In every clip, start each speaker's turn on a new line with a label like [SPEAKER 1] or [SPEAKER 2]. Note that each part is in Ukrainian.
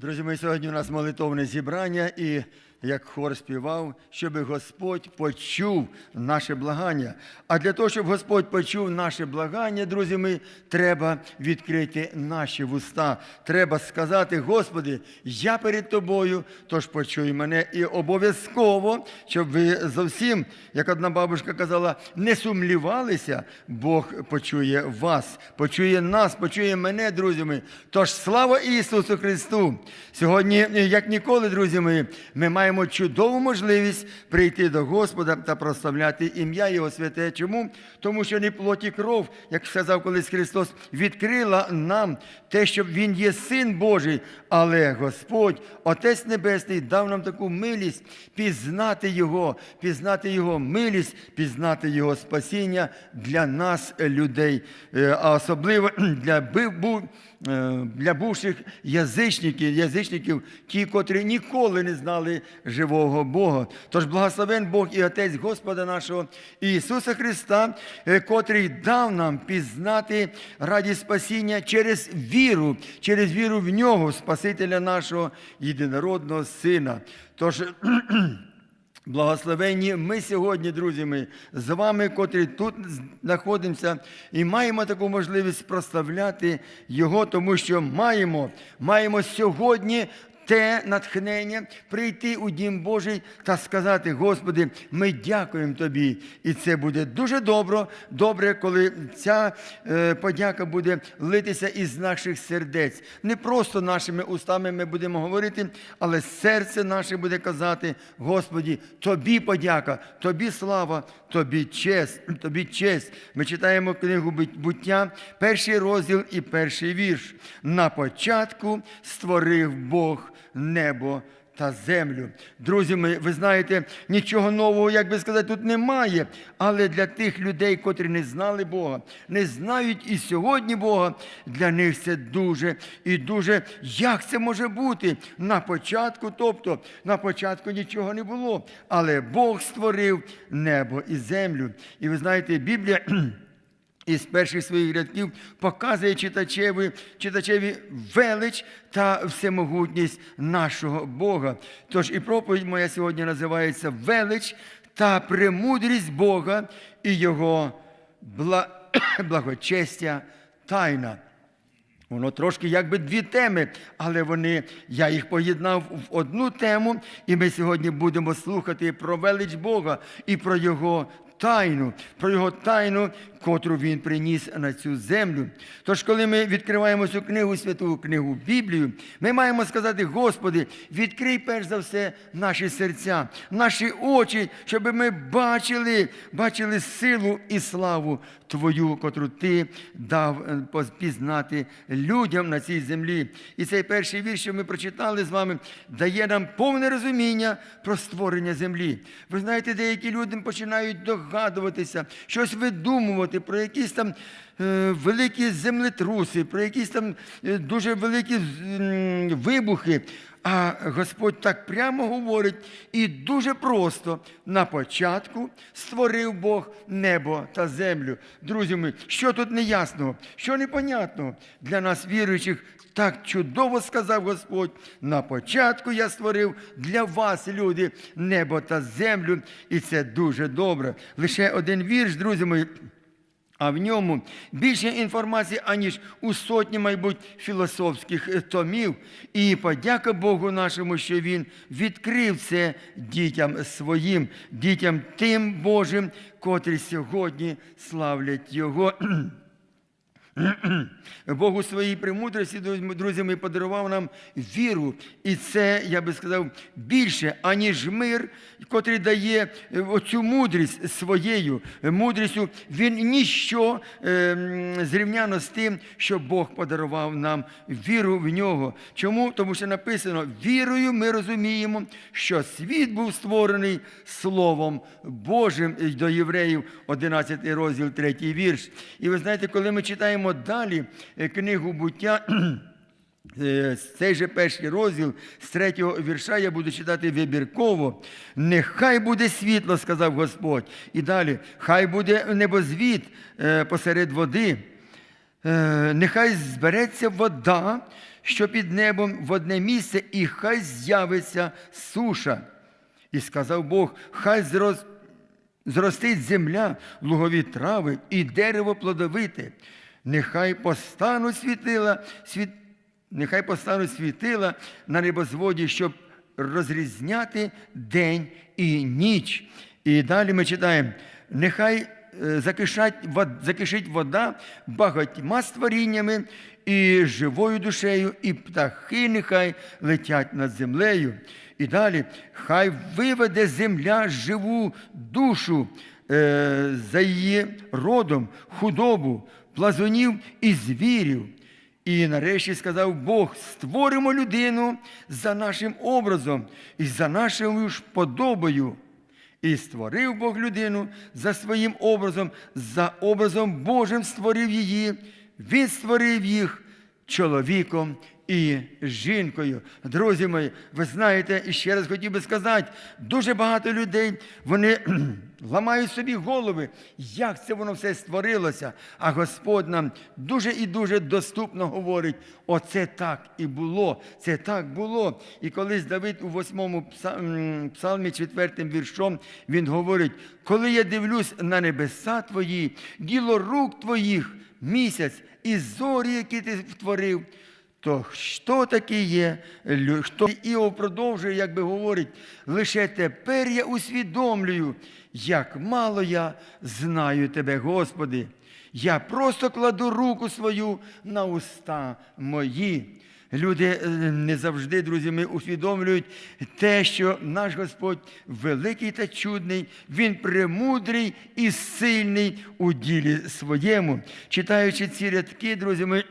[SPEAKER 1] Друзі, ми сьогодні у нас молитовне зібрання, і як хор співав, щоб Господь почув наше благання. А для того, щоб Господь почув наше благання, друзі, ми треба відкрити наші вуста. Треба сказати, Господи, я перед тобою, тож почуй мене. І обов'язково, щоб ви зовсім, як одна бабушка казала, не сумлівалися, Бог почує вас, почує нас, почує мене, друзі. Тож слава Ісусу Христу! Сьогодні, як ніколи, друзі мої, ми маємо чудову можливість прийти до Господа та прославляти ім'я Його святе. Чому? Тому що не плоть і кров, як сказав колись Христос, відкрила нам те, що Він є Син Божий, але Господь, Отець Небесний, дав нам таку милість пізнати Його, пізнати Його милість, пізнати Його спасіння для нас, людей, Е, а особливо для був- для бувших язичників, язичників, ті, котрі ніколи не знали живого Бога. Тож благословен Бог і Отець Господа нашого Ісуса Христа, е, котрий дав нам пізнати радість спасіння через віру, через віру в нього, Спасителя нашого єдинородного Сина. Тож Благословенні ми сьогодні, друзі, ми з вами, котрі тут знаходимося, і маємо таку можливість прославляти Його, тому що маємо, маємо сьогодні те натхнення прийти у Дім Божий та сказати, Господи, ми дякуємо Тобі. І це буде дуже добре, добре, коли ця е, подяка буде литися із наших сердець. Не просто нашими устами ми будемо говорити, але серце наше буде казати, Господі, Тобі подяка, Тобі слава, Тобі честь, Тобі честь. Ми читаємо книгу буття, перший розділ і перший вірш. На початку створив Бог небо та землю. Друзі, ми, ви знаєте, нічого нового, як би сказати, тут немає. Але для тих людей, котрі не знали Бога, не знають і сьогодні Бога, для них це дуже і дуже. Як це може бути? На початку, тобто на початку нічого не було. Але Бог створив небо і землю. І ви знаєте, Біблія. Із перших своїх рядків показує читачеві, читачеві велич та всемогутність нашого Бога. Тож і проповідь моя сьогодні називається Велич та премудрість Бога і Його бла- благочестя тайна. Воно трошки якби дві теми, але вони, я їх поєднав в одну тему, і ми сьогодні будемо слухати про велич Бога і про Його тайну, про Його тайну, котру Він приніс на цю землю. Тож, коли ми відкриваємо цю книгу, святу книгу Біблію, ми маємо сказати, Господи, відкрий перш за все наші серця, наші очі, щоб ми бачили, бачили силу і славу Твою, котру Ти дав е, пізнати людям на цій землі. І цей перший вірш, що ми прочитали з вами, дає нам повне розуміння про створення землі. Ви знаєте, деякі люди починають догадуватися, щось видумувати про якісь там е, великі землетруси, про якісь там е, дуже великі вибухи. А Господь так прямо говорить і дуже просто на початку створив Бог небо та землю. Друзі мої, що тут неясного, що непонятного для нас, віруючих, так чудово сказав Господь. На початку я створив для вас, люди, небо та землю, і це дуже добре. Лише один вірш, друзі мої. А в ньому більше інформації, аніж у сотні, мабуть, філософських е, томів. І подяка Богу нашому, що Він відкрив це дітям своїм, дітям тим Божим, котрі сьогодні славлять Його. Бог у своїй премудрості, друзі, мої, подарував нам віру. І це, я би сказав, більше, аніж мир, котрий дає е, оцю мудрість своєю мудрістю. Він ніщо е, зрівняно з тим, що Бог подарував нам віру в нього. Чому? Тому що написано: вірою ми розуміємо, що світ був створений Словом Божим до євреїв, 11 розділ, 3 вірш. І ви знаєте, коли ми читаємо далі е, книгу буття. Е, Цей же перший розділ з третього вірша я буду читати вибірково. Нехай буде світло, сказав Господь. І далі, хай буде небозвід е, посеред води. Нехай збереться вода, що під небом в одне місце, і хай з'явиться суша. І сказав Бог, хай зростить земля, лугові трави і дерево плодовите. Нехай постануть світила, світ... нехай постануть світила на небозводі, щоб розрізняти день і ніч. І далі ми читаємо: нехай е, закишить вода багатьма створіннями і живою душею, і птахи нехай летять над землею. І далі, хай виведе земля живу душу е, за її родом, худобу, плазунів і звірів. І нарешті сказав Бог: створимо людину за нашим образом і за нашою ж подобою. І створив Бог людину за своїм образом, за образом Божим створив її, Він створив їх чоловіком і жінкою. Друзі мої, ви знаєте, і ще раз хотів би сказати, дуже багато людей вони ламають собі голови, як це воно все створилося. А Господь нам дуже і дуже доступно говорить: оце так і було, це так було. І колись Давид у восьмому пса- псалмі, четвертим віршом, він говорить: коли я дивлюсь на небеса твої, діло рук твоїх, місяць і зорі, які ти втворив. То що таке є? Хто Іов продовжує, як би говорить, лише тепер я усвідомлюю, як мало я знаю тебе, Господи. Я просто кладу руку свою на уста мої. Люди е, не завжди, друзі, ми усвідомлюють те, що наш Господь великий та чудний, Він премудрий і сильний у ділі своєму. Читаючи ці рядки, друзі, ми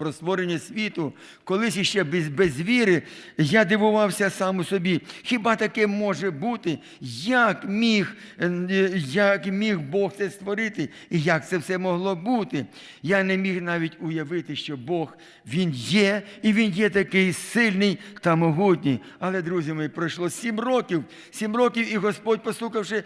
[SPEAKER 1] про створення світу, колись іще без, без віри, я дивувався сам у собі. Хіба таке може бути? Як міг, е, як міг Бог це створити? І як це все могло бути? Я не міг навіть уявити, що Бог Він є, і Він є такий сильний та могутній. Але, друзі мої, пройшло сім років, сім років, і Господь, послухавши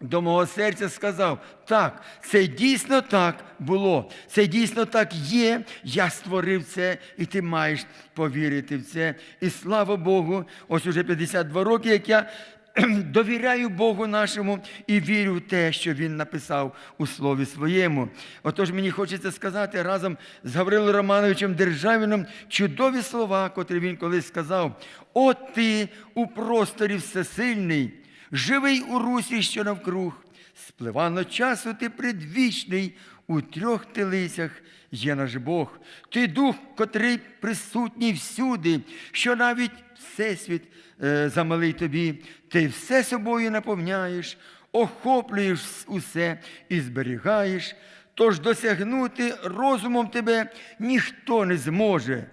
[SPEAKER 1] до мого серця сказав: так, це дійсно так було, це дійсно так є. Я створив це, і ти маєш повірити в це. І слава Богу, ось уже 52 роки, як я довіряю Богу нашому і вірю в те, що Він написав у слові своєму. Отож, мені хочеться сказати разом з Гаврилом Романовичем Державіном чудові слова, котрі він колись сказав: От ти у просторі всесильний. Живий у русі, що навкруг, спливано часу ти предвічний, у трьох телицях є наш Бог. Ти дух, котрий присутній всюди, що навіть всесвіт е, замалий тобі, ти все собою наповняєш, охоплюєш усе і зберігаєш. Тож досягнути розумом тебе ніхто не зможе.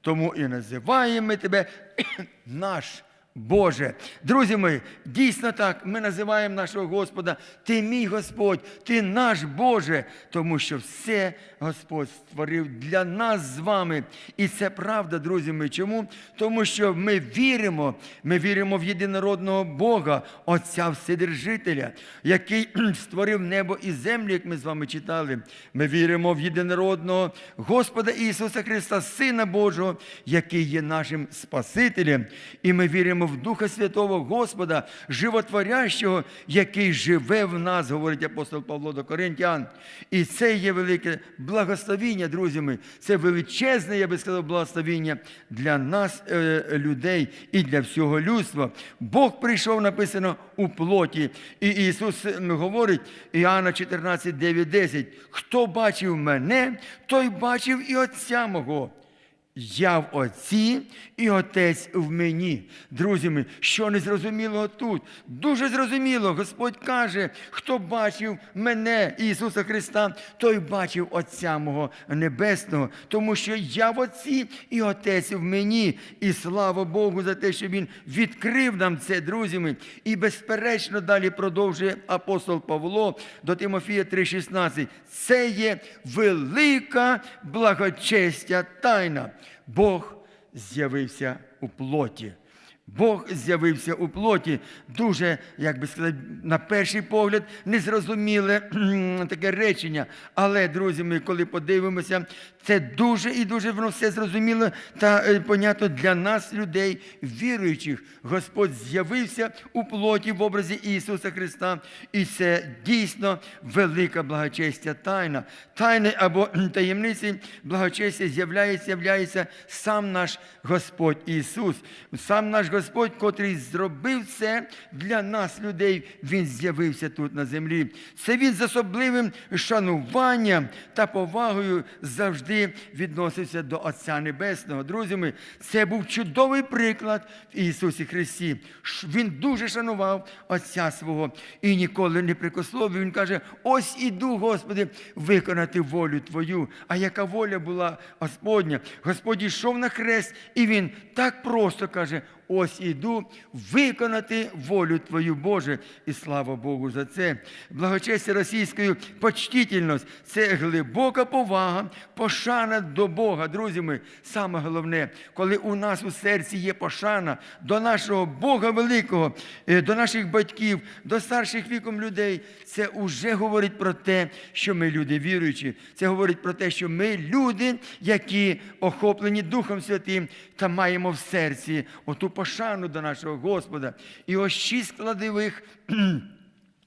[SPEAKER 1] Тому і називаємо ми тебе наш Боже. Друзі мої, дійсно так, ми називаємо нашого Господа, Ти мій Господь, Ти наш Боже, тому що все Господь створив для нас з вами. І це правда, друзі мої. Чому? Тому що ми віримо, ми віримо в єдинородного Бога, Отця Вседержителя, який створив небо і землю, як ми з вами читали. Ми віримо в єдинородного Господа Ісуса Христа, Сина Божого, який є нашим Спасителем. І ми віримо в Духа Святого Господа, животворящого, який живе в нас, говорить апостол Павло до Коринтян. І це є велике благословіння, друзі мої. Це величезне, я би сказав, благословіння для нас, е, людей, і для всього людства. Бог прийшов, написано у плоті. І Ісус говорить, Іоанна 14, 9, 10. Хто бачив мене, той бачив і Отця мого. Я в Отці і Отець в мені. Друзі мої, що незрозумілого тут? Дуже зрозуміло. Господь каже, хто бачив мене, Ісуса Христа, той бачив Отця мого Небесного, тому що я в Отці і Отець в мені. І слава Богу за те, що Він відкрив нам це, друзі мої. І безперечно далі продовжує апостол Павло до Тимофія 3,16. Це є велика благочестя тайна. Бог з'явився у плоті. Бог з'явився у плоті. Дуже, як би сказати, на перший погляд, незрозуміле таке речення. Але, друзі, ми, коли подивимося, це дуже і дуже воно все зрозуміло та е, понятно для нас, людей, віруючих. Господь з'явився у плоті в образі Ісуса Христа. І це дійсно велика благочестя тайна. Тайни або таємниці благочестя з'являється, з'являється сам наш Господь Ісус. Сам наш Господь, котрий зробив це для нас, людей, Він з'явився тут на землі. Це Він з особливим шануванням та повагою завжди відносився до Отця Небесного. Друзі, ми, це був чудовий приклад в Ісусі Христі. Він дуже шанував Отця свого і ніколи не прикословив. Він каже: ось іду, Господи, виконати волю Твою. А яка воля була Господня? Господь йшов на хрест, і він так просто каже: ось іду виконати волю Твою, Боже, і слава Богу за це. Благочестя російською почтительність – це глибока повага, пошана до Бога. Друзі ми, саме головне, коли у нас у серці є пошана до нашого Бога великого, е, до наших батьків, до старших віком людей, це вже говорить про те, що ми люди віруючі. Це говорить про те, що ми люди, які охоплені Духом Святим та маємо в серці оту пошану до нашого Господа. І ось шість складових.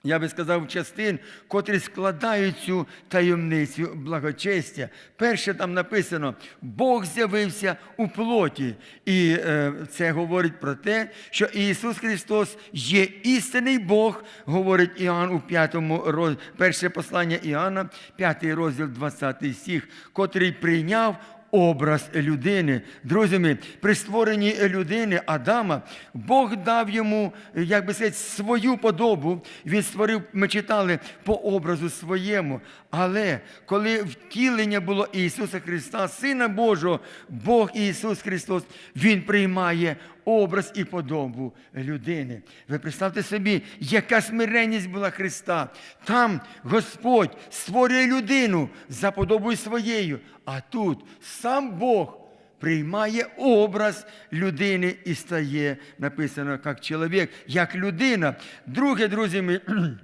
[SPEAKER 1] Я би сказав, частин, котрі складають цю таємницю благочестя. Перше там написано: Бог з'явився у плоті. І е, це говорить про те, що Ісус Христос є істинний Бог, говорить Іоанн у п'ятому розділі, перше послання Іоанна, п'ятий розділ, 20 стих, котрий прийняв образ людини. Друзі, мої, при створенні людини Адама Бог дав йому, як би сказати, свою подобу. Він створив, ми читали, по образу своєму. Але коли втілення було Ісуса Христа, Сина Божого, Бог Ісус Христос, Він приймає образ і подобу людини. Ви представте собі, яка смиренність була Христа. Там Господь створює людину за подобою своєю, а тут сам Бог приймає образ людини і стає, написано, як чоловік, як людина. Друге, друзі, ми.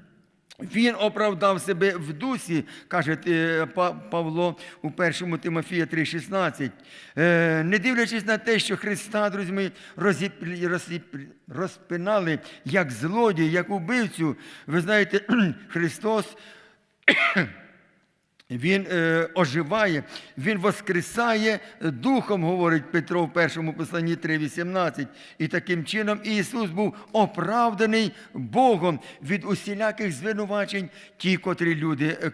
[SPEAKER 1] Він оправдав себе в дусі, каже е, Павло у 1 Тимофія 3,16. Е, Не дивлячись на те, що Христа, друзі розіп- розпинали як злодій, як убивцю. Ви знаєте, Христос він е, оживає, він воскресає духом, говорить Петро в першому посланні 3,18. І таким чином Ісус був оправданий Богом від усіляких звинувачень, ті, котрі люди, е,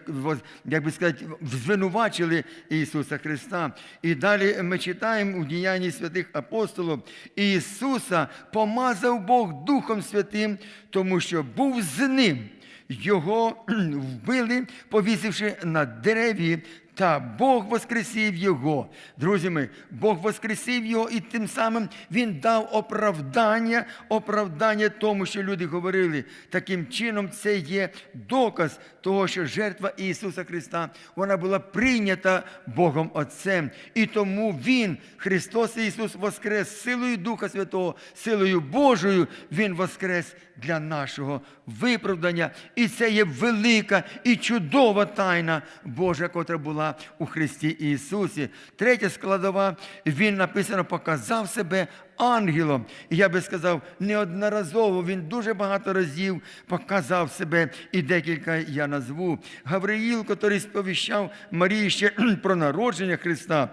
[SPEAKER 1] як би сказати, звинувачили Ісуса Христа. І далі ми читаємо у діянні святих апостолів, Ісуса помазав Бог Духом Святим, тому що був з ним. Його вбили, повісивши на дереві, та Бог воскресив його. Друзі мої, Бог воскресив його, і тим самим Він дав оправдання, оправдання тому, що люди говорили. Таким чином, це є доказ того, що жертва Ісуса Христа вона була прийнята Богом Отцем. І тому Він, Христос Ісус, воскрес силою Духа Святого, силою Божою, Він воскрес для нашого виправдання. І це є велика і чудова тайна Божа, котра була у Христі Ісусі. Третя складова, Він написано, показав себе ангелом. І я би сказав, неодноразово він дуже багато разів показав себе, і декілька я назву. Гавриїл, який сповіщав Марії ще про народження Христа.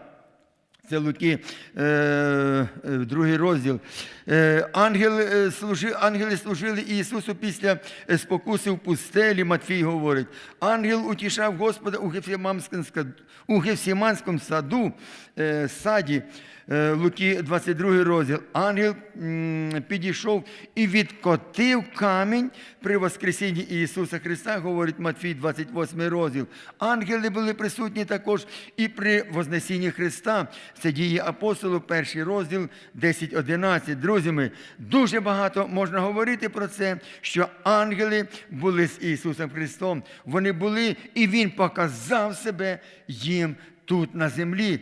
[SPEAKER 1] Це Луки, е, е, другий розділ. Е, ангел, е, ангели служили Ісусу після спокуси в пустелі, Матфій говорить. Ангел утішав Господа у Гефсиманському, сад- у Гефсиманському саду, саді, Луки 22 розділ. Ангел підійшов і відкотив камінь при Воскресінні Ісуса Христа, говорить Матфій 28 розділ. Ангели були присутні також і при Вознесінні Христа. Це дії апостолів, перший розділ 10-11. Друзі ми, дуже багато можна говорити про це, що ангели були з Ісусом Христом. Вони були, і Він показав себе їм тут на землі,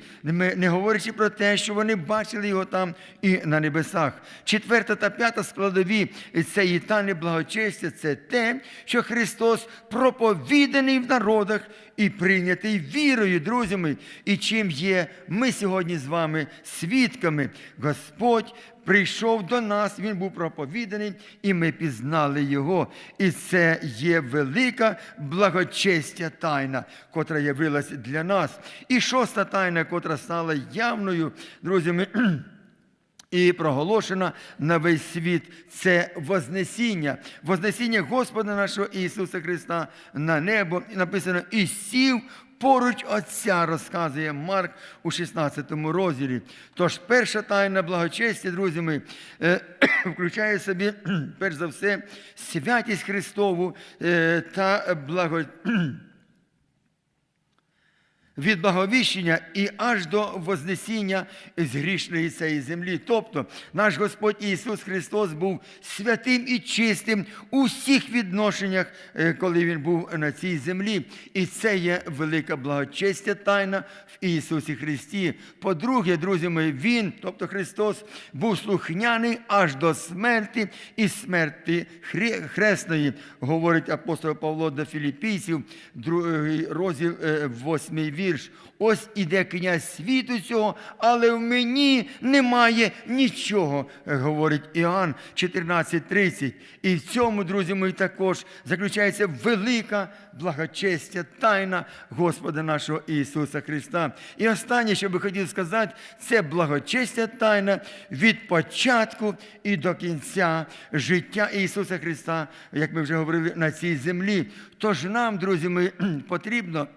[SPEAKER 1] не говорячи про те, що вони бачили його там і на небесах. Четверта та п'ята складові цієї тайни благочестя це те, що Христос проповіданий в народах і прийнятий вірою, друзі мої. І чим є ми сьогодні з вами свідками. Господь прийшов до нас, Він був проповіданий, і ми пізнали Його. І це є велика благочестя тайна, котра явилася для нас. І шоста тайна, котра стала явною, друзі, ми. І проголошена на весь світ це Вознесіння, Вознесіння Господа нашого Ісуса Христа на небо. І написано, і сів поруч Отця, розказує Марк у 16 розділі. Тож перша тайна благочестя, друзі мої, е, включає в собі, перш за все, святість Христову е, та благо від благовіщення і аж до Вознесіння з грішної цієї землі. Тобто наш Господь Ісус Христос був святим і чистим у всіх відношеннях, е, коли Він був на цій землі. І це є велика благочестя тайна в Ісусі Христі. По-друге, друзі мої, Він, тобто Христос, був слухняний аж до смерті і смерті хресної, говорить апостол Павло до Філіппійців, другий розділ, е, восьмий вірш. Ось іде князь світу цього, але в мені немає нічого, говорить Іоанн 14.30. І в цьому, друзі мої, також заключається велика благочестя, тайна Господа нашого Ісуса Христа. І останнє, що би хотів сказати, це благочестя тайна від початку і до кінця життя Ісуса Христа, як ми вже говорили, на цій землі. Тож нам, друзі, мої, потрібно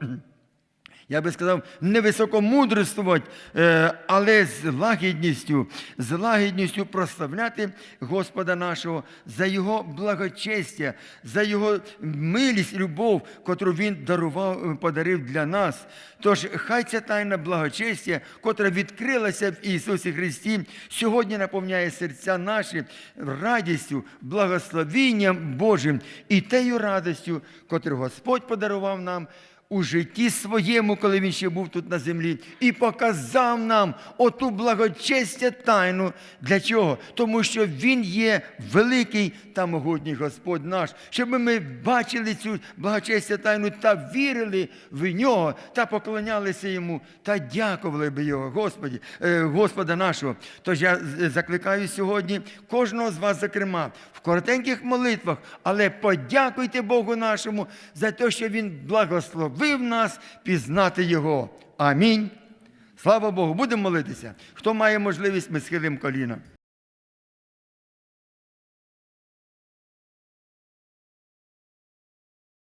[SPEAKER 1] я би сказав, не високомудрствувати, е, але з лагідністю, з лагідністю прославляти Господа нашого за Його благочестя, за Його милість, любов, котру Він дарував, е, подарив для нас. Тож хай ця тайна благочестя, котра відкрилася в Ісусі Христі, сьогодні наповняє серця наші радістю, благословінням Божим і тею радістю, котру Господь подарував нам у житті своєму, коли він ще був тут на землі, і показав нам оту благочестя тайну. Для чого? Тому що Він є великий та могутній Господь наш, щоб ми бачили цю благочестя тайну та вірили в нього, та поклонялися йому, та дякували би його, Господі, е, Господа нашого. Тож я закликаю сьогодні кожного з вас, зокрема, в коротеньких молитвах, але подякуйте Богу нашому за те, що Він благословив нас пізнати Його. Амінь. Слава Богу. Будемо молитися. Хто має можливість, ми схилимо коліна.